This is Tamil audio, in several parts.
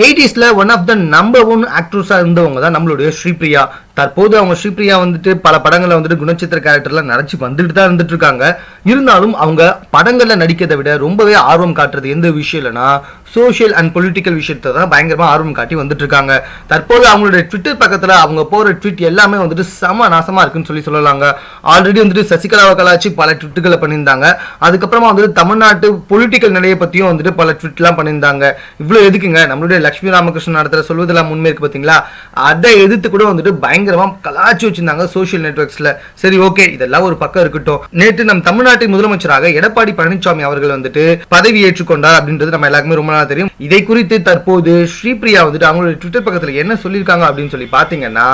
எயிட்டிஸில் one of the number one ஆக்ட்ரஸாக இருந்தவங்க தான் நம்மளுடைய ஸ்ரீபிரியா. தற்போது அவங்க ஸ்ரீபிரியா வந்துட்டு பல படங்களில் வந்துட்டு குணச்சித்திர கேரக்டர்லாம் நினச்சி வந்துட்டு தான் இருந்துட்டு இருக்காங்க இருந்தாலும் அவங்க படங்களில் நடிக்கிறதை விட ரொம்பவே ஆர்வம் காட்டுறது எந்த விஷயம் இல்லைன்னா சோஷியல் அண்ட் பொலிட்டிக்கல் விஷயத்தை தான் பயங்கரமாக ஆர்வம் காட்டி வந்துட்டு இருக்காங்க தற்போது அவங்களுடைய ட்விட்டர் பக்கத்தில் அவங்க போகிற ட்வீட் எல்லாமே வந்துட்டு செம நாசமாக இருக்குன்னு சொல்லி சொல்லலாங்க. ஆல்ரெடி வந்துட்டு சசிகலாவை கலாச்சி பல ட்விட்டுகளை பண்ணியிருந்தாங்க. அதுக்கப்புறமா வந்துட்டு தமிழ்நாட்டு பொலிட்டிக்கல் நிலையை பற்றியும் வந்துட்டு பல ட்விட்லாம் பண்ணியிருந்தாங்க. இவ்வளோ எதுக்குங்க? நம்மளுடைய லட்சுமி ராமகிருஷ்ணன் நடத்துகிற சொல்வதெல்லாம் முன்மே பார்த்தீங்களா அதை எதிர்த்து கூட வந்துட்டு பயங்கரமாக கலாச்சி வச்சிருந்தாங்க சோஷியல் நெட்ஒர்க்ஸில் சரி ஓகே இதெல்லாம் ஒரு பக்கம் இருக்கட்டும். நேற்று நம் தமிழ்நாட்டின் முதலமைச்சராக எடப்பாடி பழனிசாமி அவர்கள் வந்துட்டு பதவி ஏற்றுக்கொண்டார் அப்படின்றது நம்ம எல்லாருக்குமே ரொம்ப நாள் தெரியும். இதை குறித்து தற்போது ஸ்ரீபிரியா வந்துட்டு அவங்களுடைய ட்விட்டர் பக்கத்தில் என்ன சொல்லியிருக்காங்க அப்படின்னு சொல்லி பாத்தீங்கன்னா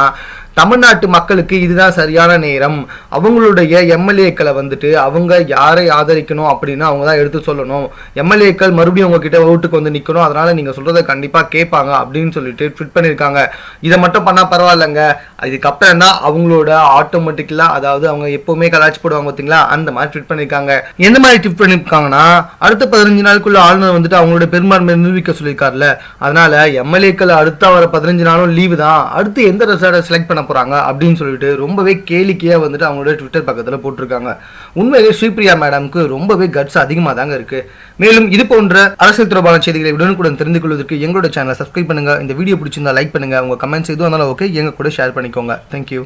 தமிழ்நாட்டு மக்களுக்கு இதுதான் சரியான நேரம். அவங்களுடைய எம்எல்ஏக்களை வந்துட்டு அவங்க யாரை ஆதரிக்கணும் அப்படின்னு அவங்க தான் எடுத்து சொல்லணும். எம்எல்ஏக்கள் மறுபடியும் உங்ககிட்ட ஓட்டுக்கு வந்து நிற்கணும் அதனால நீங்கள் சொல்கிறத கண்டிப்பாக கேட்பாங்க அப்படின்னு சொல்லிட்டு ட்விட் பண்ணியிருக்காங்க இதை மட்டும் பண்ணால் பரவாயில்லைங்க. இதுக்கப்புறம் தான் அவங்களோட ஆட்டோமேட்டிக்கலாக அதாவது அவங்க எப்போவுமே கலாச்சி போடுவாங்க பார்த்தீங்களா அந்த மாதிரி ட்விட் பண்ணியிருக்காங்க எந்த மாதிரி ட்விட் பண்ணியிருக்காங்கன்னா அடுத்த பதினஞ்சு நாளுக்குள்ள ஆளுநர் வந்துட்டு அவங்களோட பெரும்பான்மை நிரூபிக்க சொல்லியிருக்காருல்ல. அதனால எம்எல்ஏக்கள் அடுத்த வர பதினஞ்சு நாளும் லீவு தான். அடுத்து எந்த ரெசார்ட்டை செலக்ட் பண்ண போறாங்க அப்படின்னு சொல்லிட்டு ரொம்பவே கேளிக்கையாக வந்துட்டு அவங்களோட ட்விட்டர் பக்கத்துல போட்டிருக்காங்க. உண்மையிலே ஸ்ரீபிரியா மேடம்க்கு ரொம்பவே கட்ஸ் அதிகமாக தாங்க இருக்கு. மேலும் இது போன்ற அரசியல் தொடர்பான செய்திகளை உடனுக்குடன் தெரிந்து கொள்வதற்கு எங்களோட சேனலை சப்ஸ்கிரைப் பண்ணுங்க. இந்த வீடியோ பிடிச்சிருந்தா லைக் பண்ணுங்க. உங்கள் கமெண்ட்ஸ் எதுவும் இருந்தாலும் ஓகே எங்க கூட ஷேர் பண்ணிக்கோங்க. தேங்க்யூ